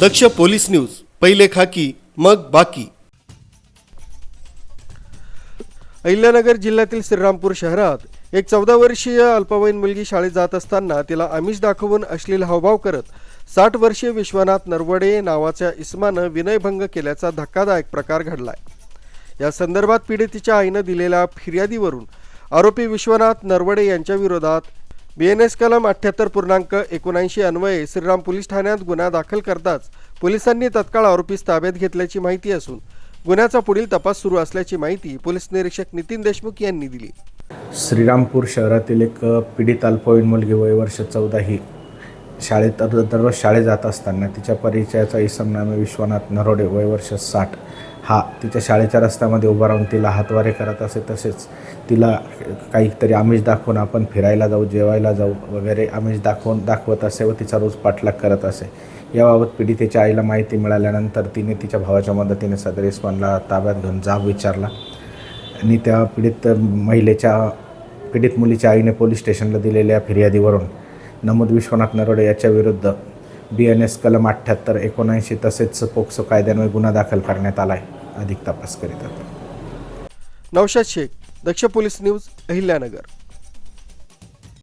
दक्ष police news पहिले खाकी मग बाकी. अहिल्यानगर जिल्ह्यातील श्रीरामपूर शहरात एक चौदा वर्षीय अल्पवयीन मुलगी शाळेत जात असताना तिला आमिष दाखवून अश्लील हावभाव करत साठ वर्षीय विश्वनाथ नरवडे नावाच्या इस्मानं विनयभंग केल्याचा धक्कादायक प्रकार घडलाय. या संदर्भात पीडितीच्या आईनं दिलेल्या फिर्यादीवरून आरोपी विश्वनाथ नरवडे यांच्या विरोधात बी एन एस कलम अठ्ठ्याहत्तर पूर्णांक एकोणऐंशी अन्वये श्रीराम पोलीस ठाण्यात गुन्हा दाखल करताच पोलिसांनी तत्काळ आरोपीस ताब्यात घेतल्याची माहिती असून गुन्ह्याचा पुढील तपास सुरू असल्याची माहिती पोलीस निरीक्षक नितीन देशमुख यांनी दिली. श्रीरामपूर शहरातील एक पीडित अल्पवयीन मुलगी वय वर्ष चौदा ही शाळेत दर- दररोज शाळेत जात असताना तिच्या परिचयाचा इसमनामे विश्वनाथ नरोडे वय वर्ष साठ. हा तिच्या शाळेच्या रस्त्यामध्ये उभा राहून तिला हातवारे करत असे तसेच तिला काहीतरी आमिष दाखवून आपण फिरायला जाऊ जेवायला जाऊ वगैरे आमिष दाखवून दाखवत असे व तिचा रोज पाठलाग करत असे. याबाबत पीडितेच्या आईला माहिती मिळाल्यानंतर तिने तिच्या भावाच्या मदतीने सदर इस्मानला ताब्यात घेऊन जाब विचारला. आणि त्या पीडित महिलेच्या पीडित मुलीच्या आईने पोलीस स्टेशनला दिलेल्या फिर्यादीवरून नमूद विश्वनाथ नरोडे याच्या विरुद्ध बी एन एस कलम अठ्ठ्याहत्तर एकोणऐंशी तसेच पोक्सो कायद्यान्वये गुन्हा दाखल करण्यात आला आहे अधिक तपास करीत नौशाद शेख दक्ष पोलीस न्यूज अहिल्यानगर.